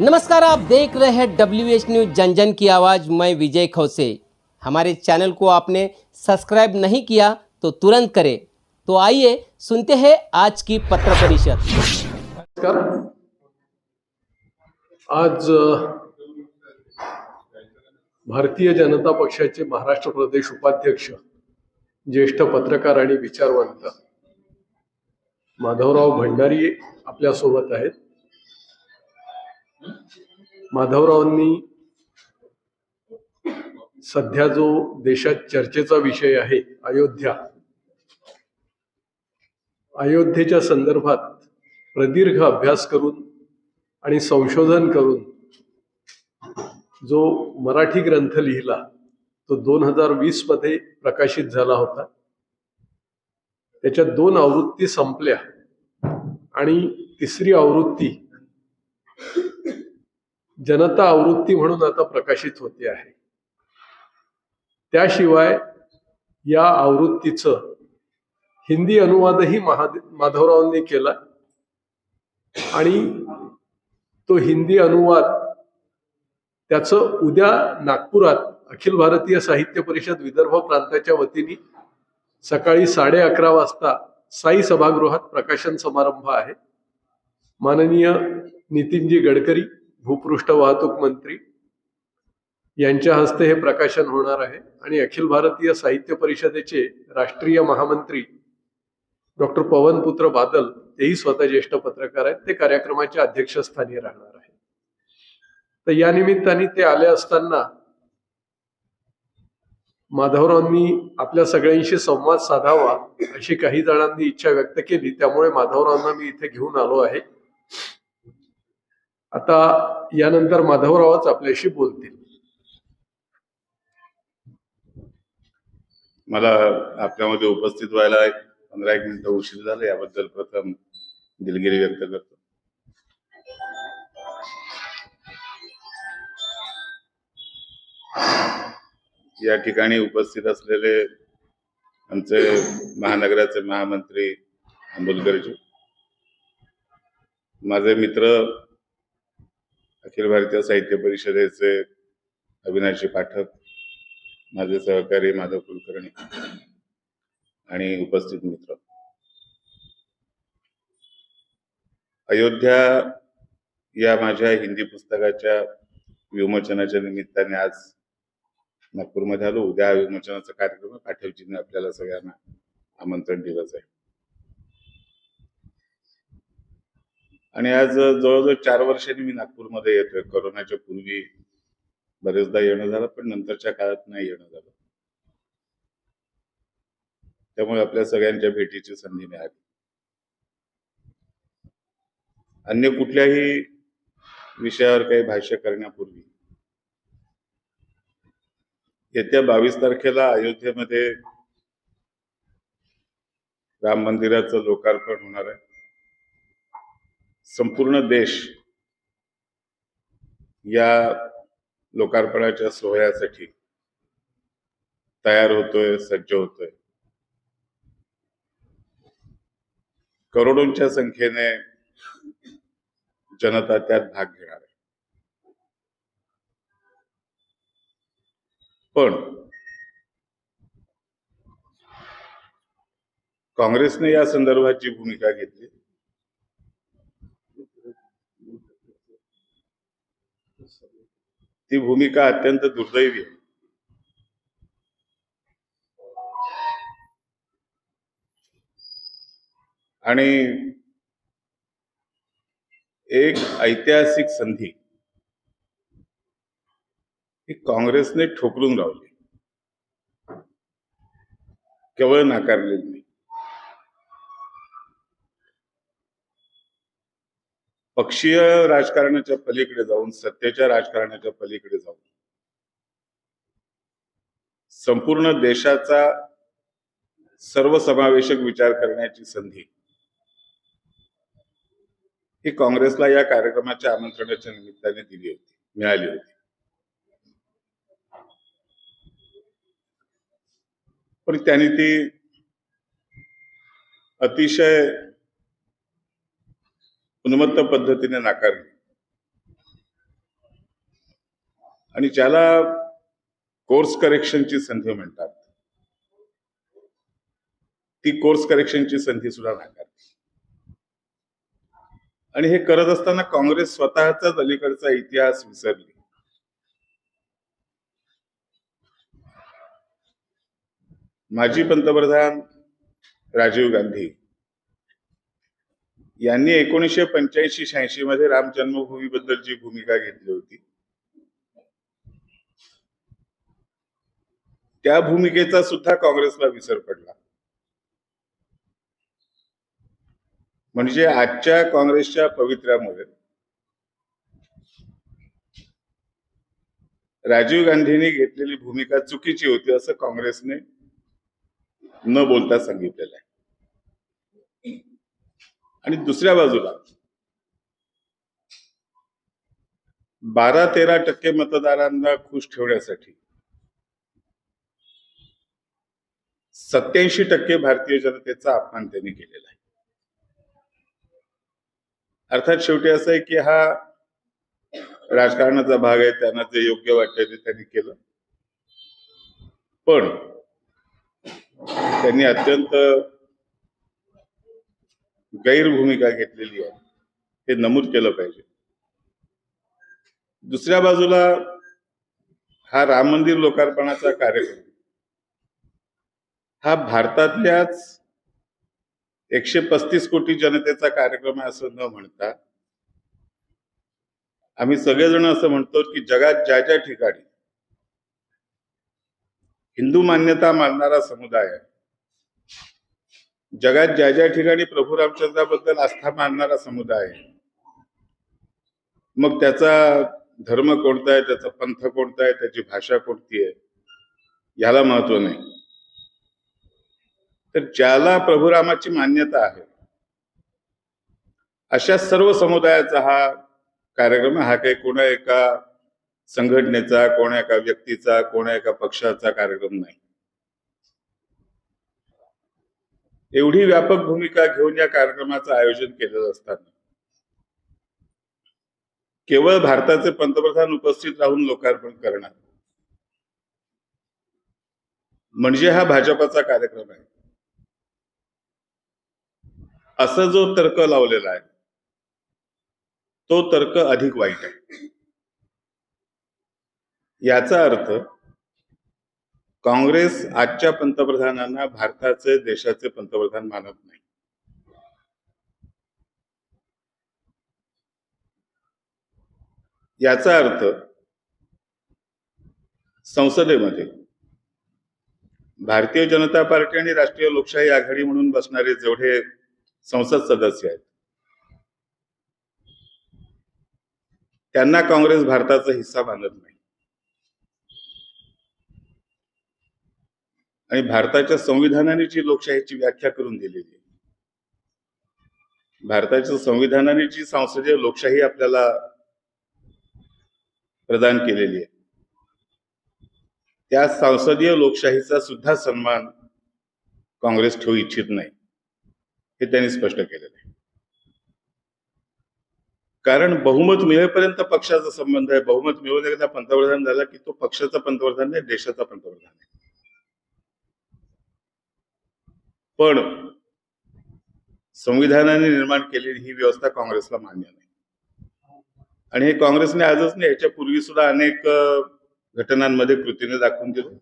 नमस्कार आप देख रहे हैं डब्ल्यू एच न्यूज जन जन की आवाज़। मैं विजय खौसे। हमारे चैनल को आपने सब्सक्राइब नहीं किया तो तुरंत करें। तो आइए सुनते हैं आज की पत्र परिषद। नमस्कार। आज भारतीय जनता पक्षाचे महाराष्ट्र प्रदेश उपाध्यक्ष ज्येष्ठ पत्रकार आणि विचारवंत माधवराव भंडारी आपल्यासोबत आहेत. माधवरावांनी सध्या जो देशात चर्चेचा विषय आहे अयोध्या. अयोध्येच्या संदर्भात प्रदीर्घ अभ्यास करून आणि संशोधन करून जो मराठी ग्रंथ लिहिला तो दोन हजार वीसमध्ये प्रकाशित झाला होता. त्याच्या दोन आवृत्ती संपल्या आणि तिसरी आवृत्ती जनता आवृत्ती म्हणून आता प्रकाशित होते आहे. त्याशिवाय या आवृत्तीचं हिंदी अनुवादही महादे माधवरावांनी केला. आणि तो हिंदी अनुवाद त्याचं उद्या नागपुरात अखिल भारतीय साहित्य परिषद विदर्भ प्रांताच्या वतीने सकाळी साडे अकरा वाजता साई सभागृहात प्रकाशन समारंभ आहे. माननीय नितीनजी गडकरी भूपृष्ठ वाहतूक मंत्री यांच्या हस्ते हे प्रकाशन होणार आहे. आणि अखिल भारतीय साहित्य परिषदेचे राष्ट्रीय महामंत्री डॉक्टर पवनपुत्र बादल तेही स्वतः ज्येष्ठ पत्रकार आहेत. ते कार्यक्रमाच्या अध्यक्षस्थानी राहणार आहे तर या निमित्ताने ते आले असताना माधवरावांनी आपल्या सगळ्यांशी संवाद साधावा अशी काही जणांनी इच्छा व्यक्त केली. त्यामुळे माधवरावांना मी इथे घेऊन आलो आहे. आता यानंतर माधवरावच आपल्याशी बोलतील. मला आपल्यामध्ये उपस्थित व्हायला एक पंधरा एक मिनिटं उशीर झाला याबद्दल प्रथम दिलगिरी व्यक्त करतो. या ठिकाणी उपस्थित असलेले आमचे महानगराचे महामंत्री अमोलकरजी माझे मित्र अखिल भारतीय साहित्य परिषदेचे अविनाशी पाठक माझे सहकारी माधव कुलकर्णी आणि उपस्थित मित्र. अयोध्या या माझ्या हिंदी पुस्तकाच्या विमोचनाच्या निमित्ताने आज नागपूरमध्ये आलो. उद्या विमोचनाचा कार्यक्रम आहे. पाठवजीने आपल्याला सगळ्यांना आमंत्रण दिलंच आहे. आणि आज जवळजवळ चार वर्षांनी मी नागपूरमध्ये येतोय. कोरोनाच्या पूर्वी बरेचदा येणं झालं पण नंतरच्या काळात नाही येणं झालं. त्यामुळे आपल्या सगळ्यांच्या भेटीची संधी मिळाली. अन्य कुठल्याही विषयावर काही भाष्य करण्यापूर्वी येत्या बावीस तारखेला अयोध्येमध्ये राम मंदिराचं लोकार्पण होणार आहे. संपूर्ण देश या लोकार्पणाच्या सोहळ्यासाठी तयार होतोय सज्ज होतोय. करोडोंच्या संख्येने जनता त्यात भाग घेणार आहे. पण काँग्रेसने या संदर्भात जी भूमिका घेतली. ती भूमिका अत्यंत दुर्दैवी आहे. आणि एक ऐतिहासिक संधी ही काँग्रेसने ठोकरून लावली. केवळ नाकारलेली नाही पक्षीय राजकारणाच्या पलीकडे जाऊन सत्तेच्या राजकारणाच्या पलीकडे जाऊन संपूर्ण देशाचा सर्वसमावेशक विचार करण्याची संधी ही काँग्रेसला या कार्यक्रमाच्या आमंत्रणाच्या निमित्ताने दिली होती मिळाली होती. पण त्यांनी ती अतिशय उन्मत्त पद्धतीने नाकारली. आणि ज्याला कोर्स करेक्शनची संधी म्हणतात ती कोर्स करेक्शनची संधी सुद्धा नाकारली. आणि हे करत असताना काँग्रेस स्वतःचाच अलीकडचा इतिहास विसरली. माजी पंतप्रधान राजीव गांधी यांनी एकोणीसशे पंच्याऐंशी शहाऐंशी मध्ये राम जन्मभूमीबद्दल जी भूमिका घेतली होती त्या भूमिकेचा सुद्धा काँग्रेसला विसर पडला. म्हणजे आजच्या काँग्रेसच्या पवित्र्यामुळे राजीव गांधींनी घेतलेली भूमिका चुकीची होती असं काँग्रेसने न बोलता सांगितलेलं आहे. आणि दुसऱ्या बाजूला. बारा तेरा टक्के मतदारांना खुश ठेवण्यासाठी. सत्याऐंशी टक्के भारतीय जनतेचा अपमान त्यांनी केलेला आहे. अर्थात शेवटी असं आहे की हा राजकारणाचा भाग आहे त्यांना जे योग्य वाटतं ते त्यांनी केलं. पण त्यांनी अत्यंत गैरभूमिका घेतलेली आहे. हे नमूद केलं पाहिजे. दुसऱ्या बाजूला हा राम मंदिर लोकार्पणाचा कार्यक्रम. हा भारतातल्याच एकशे पस्तीस कोटी जनतेचा कार्यक्रम आहे असं न म्हणता आम्ही सगळेजण असं म्हणतो की जगात ज्या ज्या ठिकाणी हिंदू मान्यता मानणारा समुदाय आहे जगात ज्या ज्या ठिकाणी प्रभू रामचंद्राबद्दल आस्था मानणारा समुदाय मग त्याचा धर्म कोणता आहे त्याचा पंथ कोणता आहे त्याची भाषा कोणती आहे याला महत्त्व नाही. तर ज्याला प्रभू रामाची मान्यता आहे अशा सर्व समुदायाचा हा कार्यक्रम हा काही कोणा एका संघटनेचा कोणा एका व्यक्तीचा कोणा एका पक्षाचा कार्यक्रम नाही. एवढी व्यापक भूमिका घेऊन या कार्यक्रमाचं आयोजन केलेलं असताना. केवळ भारताचे पंतप्रधान उपस्थित राहून लोकार्पण करणार. म्हणजे हा भाजपाचा कार्यक्रम आहे. असा जो तर्क लावलेला आहे तो तर्क अधिक वाईट आहे. याचा अर्थ काँग्रेस आजच्या पंतप्रधानांना भारताचे देशाचे पंतप्रधान मानत नाही. याचा अर्थ संसदेमध्ये भारतीय जनता पार्टी आणि राष्ट्रीय लोकशाही आघाडी म्हणून बसणारे जेवढे संसद सदस्य आहेत त्यांना काँग्रेस भारताचा हिस्सा मानत नाही. आणि भारताच्या संविधानाने जी लोकशाहीची व्याख्या करून दिलेली आहे भारताच्या संविधानाने जी संसदीय लोकशाही आपल्याला प्रदान केलेली आहे त्या संसदीय लोकशाहीचा सुद्धा सन्मान काँग्रेस ठेवू इच्छित नाही हे त्यांनी स्पष्ट केलेलं आहे. कारण बहुमत मिळेपर्यंत पक्षाचा संबंध आहे बहुमत मिळून एकदा पंतप्रधान झाला की तो पक्षाचा पंतप्रधान नाही देशाचा पंतप्रधान आहे. पण संविधानाने निर्माण केलेली ही व्यवस्था काँग्रेसला मान्य नाही. आणि हे काँग्रेसने आजच नाही याच्या पूर्वी सुद्धा अनेक घटनांमध्ये कृतीने दाखवून दिलं.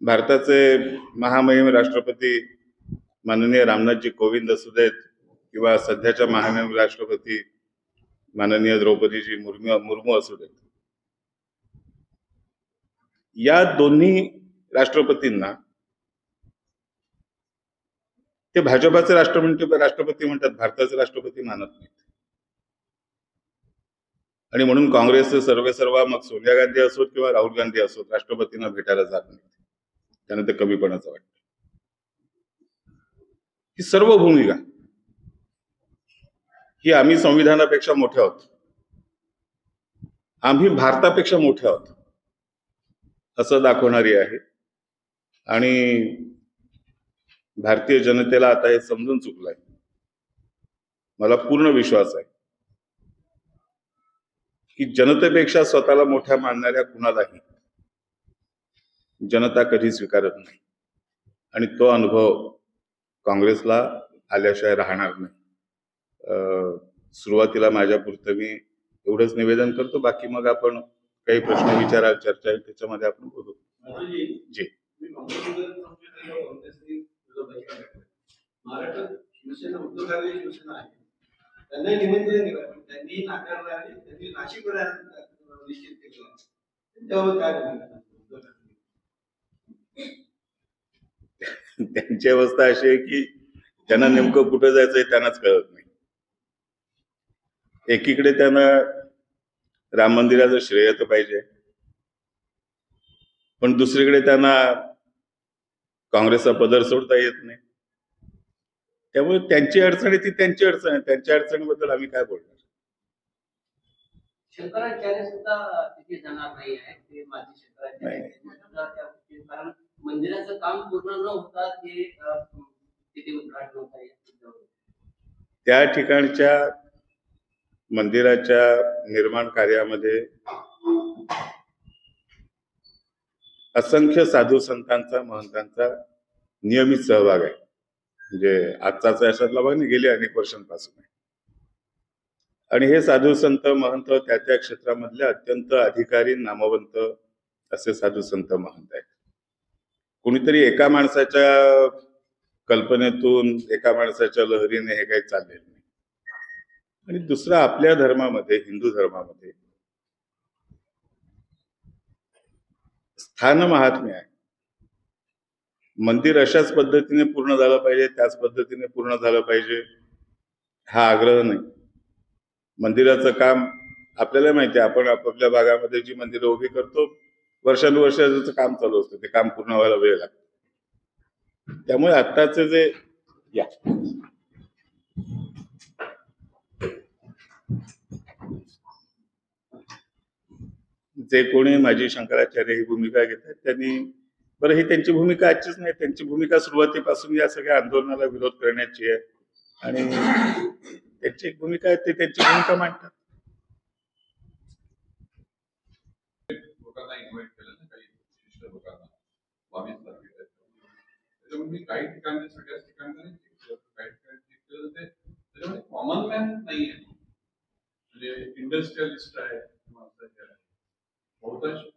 भारताचे महामहिम राष्ट्रपती माननीय रामनाथजी कोविंद असू देत किंवा सध्याच्या महामहिम राष्ट्रपती माननीय द्रौपदीजी मुर्मू मुर्मू असू देत. या दोन्ही राष्ट्रपतींना. ते भाजपाचे राष्ट्रमंत्री राष्ट्रपती म्हणतात भारताचे राष्ट्रपती मानत नाहीत. आणि म्हणून काँग्रेसचे सर्वे सर्व मग सोनिया गांधी असोत किंवा राहुल गांधी असोत राष्ट्रपतींना भेटायला जात नाहीत. त्यांना ते कमीपणाचं वाटतं. ही सर्व भूमिका ही आम्ही संविधानापेक्षा मोठे आहोत. आम्ही भारतापेक्षा मोठे आहोत असं दाखवणारी आहे आणि भारतीय जनतेला आता हे समजून चुकलंय. मला पूर्ण विश्वास आहे की जनतेपेक्षा स्वतःला मोठ्या मानणाऱ्या कुणालाही जनता कधी स्वीकारत नाही. आणि तो अनुभव काँग्रेसला आल्याशिवाय राहणार नाही. अं, सुरुवातीला माझ्या पुरतं मी एवढंच निवेदन करतो. बाकी मग आपण काही प्रश्न विचारा चर्चा त्याच्यामध्ये आपण बोलू. जी. महाराष्ट्रात शिवसेना उद्धव ठाकरे शिवसेना आहे. निमंत्रण पण नाकारलं आणि त्यांनी नाशिक निश्चित केलं. काय त्यांची अवस्था अशी आहे की त्यांना नेमकं कुठं जायचंय त्यांनाच कळत नाही. एकीकडे त्यांना राम मंदिराचं श्रेय तर पाहिजे. पण दुसरीकडे त्यांना काँग्रेसचा पदर सोडता येत नाही. त्यामुळे त्यांची अडचण आहे ती त्यांची अडचण आहे. त्यांच्या अडचणीबद्दल आम्ही काय बोलणार? शंकराचार्य सुद्धा तिथे जाणार नाही आहे. शंकराचार्य कारण मंदिराचं काम पूर्ण न होता ते अं, तिथे उद्घाटन होता येत त्या ठिकाणच्या मंदिराच्या निर्माण कार्यामध्ये असंख्य साधू संतांचा महंतांचा नियमित सहभाग आहे. म्हणजे आजचाच याच्यातला भाग नाही गेले अनेक वर्षांपासून. आहे आणि हे साधू संत महंत त्या त्या क्षेत्रामधले अत्यंत अधिकारी नामवंत असे साधू संत महंत आहेत. कुणीतरी एका माणसाच्या कल्पनेतून एका माणसाच्या लहरीने हे काही चाललेलं नाही. आणि दुसरं आपल्या धर्मामध्ये हिंदू धर्मामध्ये स्थान महात्म्य आहे. मंदिर अशाच पद्धतीने पूर्ण झालं पाहिजे त्याच पद्धतीने पूर्ण झालं पाहिजे हा आग्रह नाही. मंदिराचं काम आपल्याला माहिती आहे आपण आपापल्या भागामध्ये जी मंदिरं उभी करतो वर्षानुवर्षाचं काम चालू असतं ते काम पूर्ण व्हायला वेळ लागतो. त्यामुळे आत्ताचे जे या. जे कोणी माझी शंकराचार्य ही भूमिका घेतात त्यांनी बरं ही त्यांची भूमिका आजचीच नाही त्यांची भूमिका सुरुवातीपासून या सगळ्या आंदोलनाला विरोध करण्याची आहे. आणि त्यांची एक भूमिका आहे ते त्यांची भूमिका मांडतात. कॉमन इन्व्हाइट काही त्याच्यामुळे मी काही ठिकाणी सगळ्याच ठिकाणी नाही काही ठिकाणी कॉमन मॅन नाहीये. म्हणजे इंडस्ट्रियलिस्ट आहे. असं.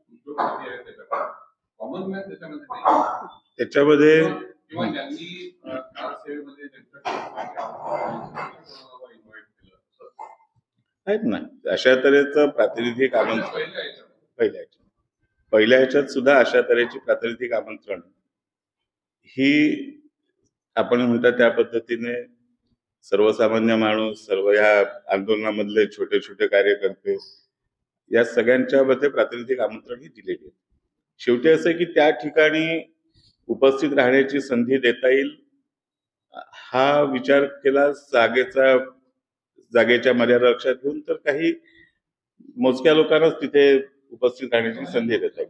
आहेत ना. अशा तऱ्हेचं प्रातिनिधिक आमंत्रण. पहिल्या ह्याच्यात. पहिल्या ह्याच्यात. सुद्धा अशा तऱ्हेची प्रातिनिधिक आमंत्रण. ही आपण म्हणता त्या पद्धतीने सर्वसामान्य माणूस सर्व ह्या आंदोलनामधले छोटे छोटे कार्यकर्ते या सगळ्यांच्या मध्ये प्रातिनिधिक आमंत्रण ही दिलेली आहे. शेवटी असं आहे की त्या ठिकाणी उपस्थित राहण्याची संधी देता येईल. हा विचार केला जागेचा जागेच्या मर्यादा लक्षात घेऊन तर काही मोजक्या लोकांनाच तिथे उपस्थित राहण्याची संधी देता येईल.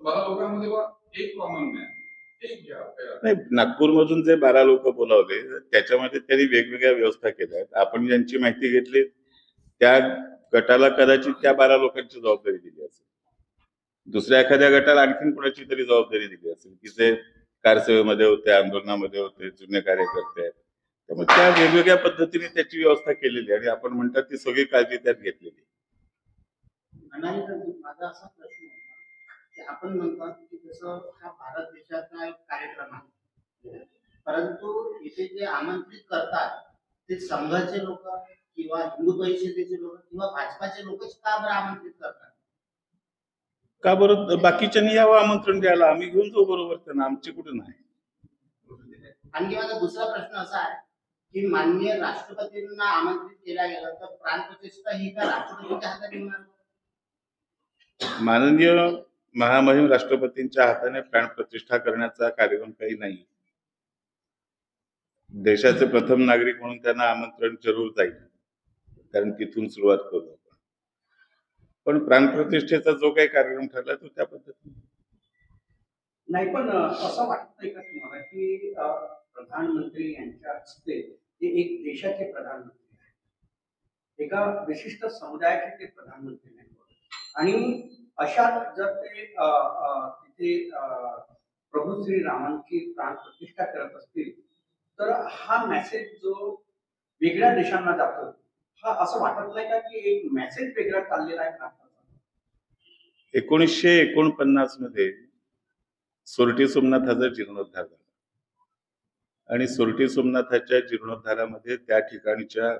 बारा लोकांमध्ये एक कॉमन मॅन नाही नागपूरमधून जे बारा लोक बोलावले त्याच्यामध्ये त्यांनी वेगवेगळ्या व्यवस्था केल्या आहेत. आपण ज्यांची माहिती घेतली त्या गटाला कदाचित त्या बारा लोकांची जबाबदारी दिली असेल. दुसऱ्या एखाद्या गटाला आणखीन कोणाची तरी जबाबदारी दिली असेल की जे कारसेवेमध्ये होते आंदोलनामध्ये होते जुने कार्यकर्ते आहेत. त्यामुळे त्या वेगवेगळ्या पद्धतीने त्याची व्यवस्था केलेली आहे आणि आपण म्हणतात ती सगळी काळजी त्यात घेतलेली माझा असा प्रश्न आपण म्हणतात की जसं हा भारत देशाचा एक कार्यक्रम आहे. परंतु इथे जे आमंत्रित करतात ते संघाचे लोक किंवा हिंदू परिषदेचे लोक किंवा भाजपाचे लोकच का बरं आमंत्रित करतात? का बरं? बाकीच्यांनी यावं आमंत्रण द्यायला. आम्ही घेऊन जाऊ बरोबर त्यांना. आमची कुठे नाही. आणखी माझा दुसरा प्रश्न असा आहे की माननीय राष्ट्रपतींना आमंत्रित केला गेला तर प्राणप्रतिष्ठा ही का राष्ट्रपतींच्या हातात माननीय महामहिम राष्ट्रपतींच्या हाताने प्राण प्रतिष्ठा करण्याचा कार्यक्रम काही नाही. देशाचे प्रथम नागरिक म्हणून त्यांना आमंत्रण जरूर जाईल. कारण तिथून सुरुवात करू आपण. पण प्राणप्रतिष्ठेचा जो काही कार्यक्रम ठरला तो त्या पद्धतीने. नाही पण असं वाटतंय का तुम्हाला की प्रधानमंत्री यांच्या हस्ते ते एक देशाचे प्रधानमंत्री आहेत? एका विशिष्ट समुदायाचे ते प्रधानमंत्री नाही आणि अशात जर ते तिथे प्रभू श्री रामांची प्राण प्रतिष्ठा करत असतील तर हा मेसेज जो वेगळ्या देशांना जातो हा असं वाटत नाही का की एक मेसेज वेगळा चाललेला आहे भारताचा? एकोणीसशे एकोणपन्नासमध्ये सोरटी सोमनाथाचा जीर्णोद्धार झाला. आणि सोरटी सोमनाथाच्या जीर्णोद्धारामध्ये त्या ठिकाणच्या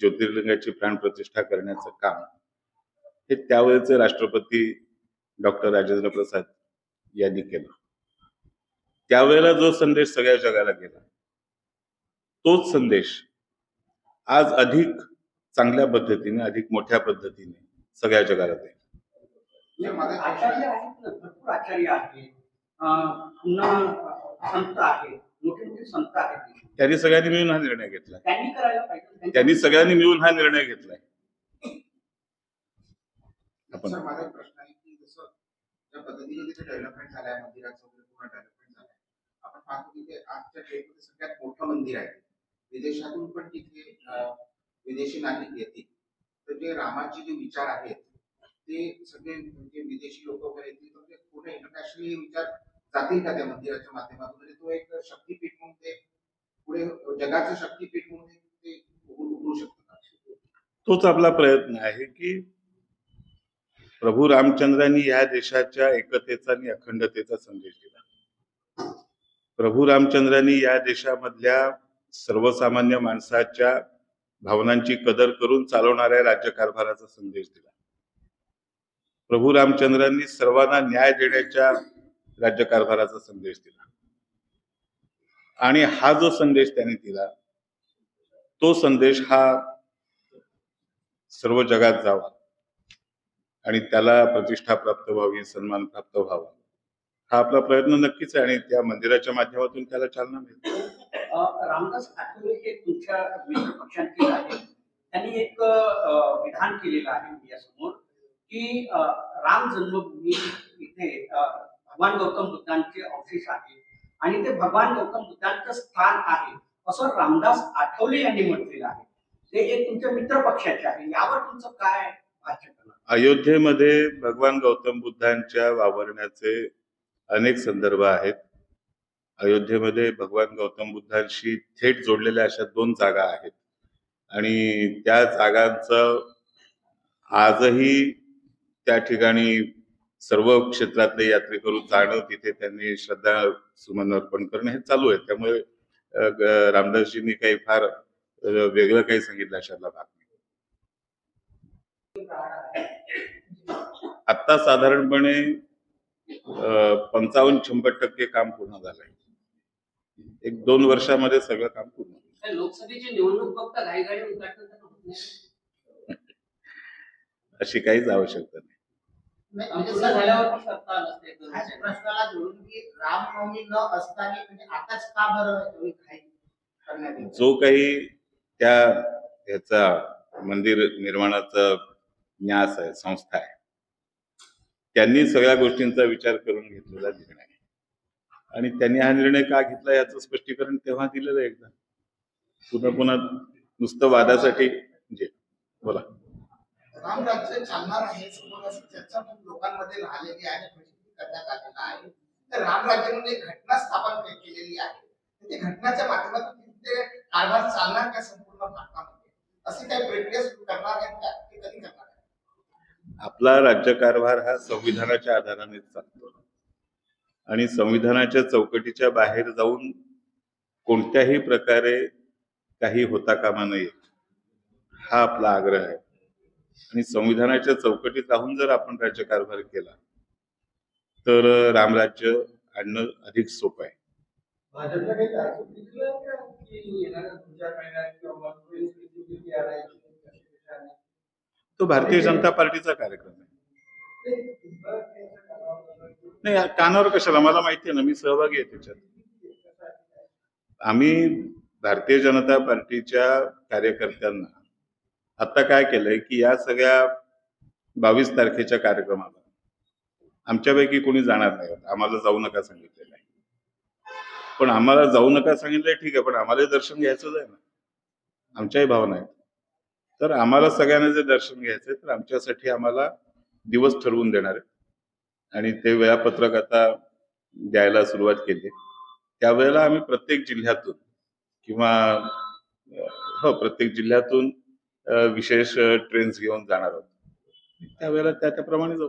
ज्योतिर्लिंगाची प्राणप्रतिष्ठा करण्याचं काम हे त्यावेळेचे राष्ट्रपती डॉक्टर राजेंद्र प्रसाद यांनी केलं. त्यावेळेला जो संदेश सगळ्या जगाला गेला तोच संदेश आज अधिक चांगल्या पद्धतीने अधिक मोठ्या पद्धतीने सगळ्या जगाला जाईल त्यांनी सगळ्यांनी मिळून हा निर्णय घेतला. त्यांनी सगळ्यांनी मिळून हा निर्णय घेतलाय. आपण जसं ज्या पद्धतीने तिथे डेव्हलपमेंट झालंय मंदिराचं वगैरे पूर्ण डेव्हलपमेंट झालंय. आपण पाहतो तिथे आजच्या डेटमध्ये सगळ्यात मोठं मंदिर आहे. विदेशातून पण तिथे विदेशी नागरिक येतील. तर जे रामाचे जे विचार आहेत ते सगळे म्हणजे विदेशी लोक वगैरे येतील. तर ते पूर्ण इंटरनॅशनली विचार जातील का त्या मंदिराच्या माध्यमातून? म्हणजे तो एक शक्तीपीठ म्हणून ते पुढे जगाचं शक्तीपीठ म्हणून ते- उभू उभरू तोच आपला प्रयत्न आहे की प्रभू रामचंद्रांनी या देशाच्या एकतेचा आणि अखंडतेचा संदेश दिला. प्रभू रामचंद्रांनी या देशामधल्या सर्वसामान्य माणसाच्या भावनांची कदर करून चालवणाऱ्या राज्यकारभाराचा संदेश दिला. प्रभू रामचंद्रांनी सर्वांना न्याय देण्याच्या राज्यकारभाराचा संदेश दिला. आणि हा जो संदेश त्यांनी दिला तो संदेश हा सर्व जगात जावा. आणि त्याला प्रतिष्ठा प्राप्त व्हावी सन्मान प्राप्त व्हावा. हा आपला प्रयत्न नक्कीच आहे आणि त्या मंदिराच्या माध्यमातून त्याला चालना मिळते रामदास आठवले हे तुमच्या मित्र पक्षांतील आहे त्यांनी एक विधान केलेलं आहे मीडियासमोर की राम जन्मभूमी इथे भगवान गौतम बुद्धांचे अवशेष आहे आणि ते भगवान गौतम बुद्धांचं स्थान आहे असं रामदास आठवले यांनी म्हटलेलं आहे. ते एक तुमच्या मित्र पक्षाचे आहे. यावर तुमचं काय भाष्य? अयोध्येमध्ये भगवान गौतम बुद्धांच्या वावरण्याचे अनेक संदर्भ आहेत. अयोध्येमध्ये भगवान गौतम बुद्धांशी थेट जोडलेल्या अशा दोन जागा आहेत. आणि त्या जागांचं आजही त्या ठिकाणी सर्व क्षेत्रातले यात्रेकरू जाणं तिथे त्यांनी श्रद्धा सुमन अर्पण करणं हे चालू आहे. त्यामुळे रामदासजींनी काही फार वेगळं काही सांगितलं अशातला भाग. नाही आत्ता साधारणपणे पंचावन्न शंभर टक्के काम पूर्ण झालंय एक दोन वर्षामध्ये सगळं काम पूर्ण. लोकसभेची निवडणूक फक्त घाईघाई अशी काहीच आवश्यकता नाही नाही, म्हणजे म्हणजे येते? जो काही त्या ह्याचा मंदिर निर्माणाचा न्यास आहे संस्था आहे त्यांनी सगळ्या गोष्टींचा विचार करून घेतलेला निर्णय. आहे आणि त्यांनी हा निर्णय का घेतला याचं स्पष्टीकरण तेव्हा दिलेलं आहे एकदा. पुन्हा पुन्हा नुसतं वादासाठी म्हणजे बोला. राम राज्य चालणार आहे चर्चा लोकांमध्ये राहिलेली आहे करण्यात आलेला आहे. तर राम राज्य घटना स्थापन केलेली आहे. तर त्या घटनाच्या माध्यमातून ते कारभार चालणार काय संपूर्ण भारतामध्ये? अशी काही प्रक्रिया सुरू करणार आहेत का? ते कधी करणार आपला राज्यकारभार हा संविधानाच्या आधाराने चालतो. आणि संविधानाच्या चौकटीच्या बाहेर जाऊन कोणत्याही प्रकारे काही होता कामा नये हा आपला आग्रह आहे. आणि संविधानाच्या चौकटीत राहून जर आपण राज्यकारभार केला तर रामराज्य आणणं अधिक सोपं आहे. भाजपला काही तो भारतीय जनता पार्टीचा कार्यक्रम आहे. नाही कानावर कशाला? मला माहिती आहे ना मी सहभागी आहे त्याच्यात. आम्ही भारतीय जनता पार्टीच्या कार्यकर्त्यांना आता काय केलंय की या सगळ्या बावीस तारखेच्या कार्यक्रमाला आमच्यापैकी कोणी जाणार नाही आम्हाला जाऊ नका सांगितलेलं आहे. पण आम्हाला जाऊ नका सांगितलंय ठीक आहे पण आम्हाला दर्शन घ्यायचंच आहे ना. आमच्याही भावना आहेत. तर आम्हाला सगळ्यांना जे दर्शन घ्यायचं आहे तर आमच्यासाठी आम्हाला दिवस ठरवून देणार आहे. आणि ते वेळापत्रक आता द्यायला सुरुवात केली त्यावेळेला आम्ही प्रत्येक जिल्ह्यातून किंवा हो प्रत्येक जिल्ह्यातून विशेष ट्रेन्स घेऊन जाणार आहोत. त्यावेळेला त्या त्याप्रमाणे जाऊ.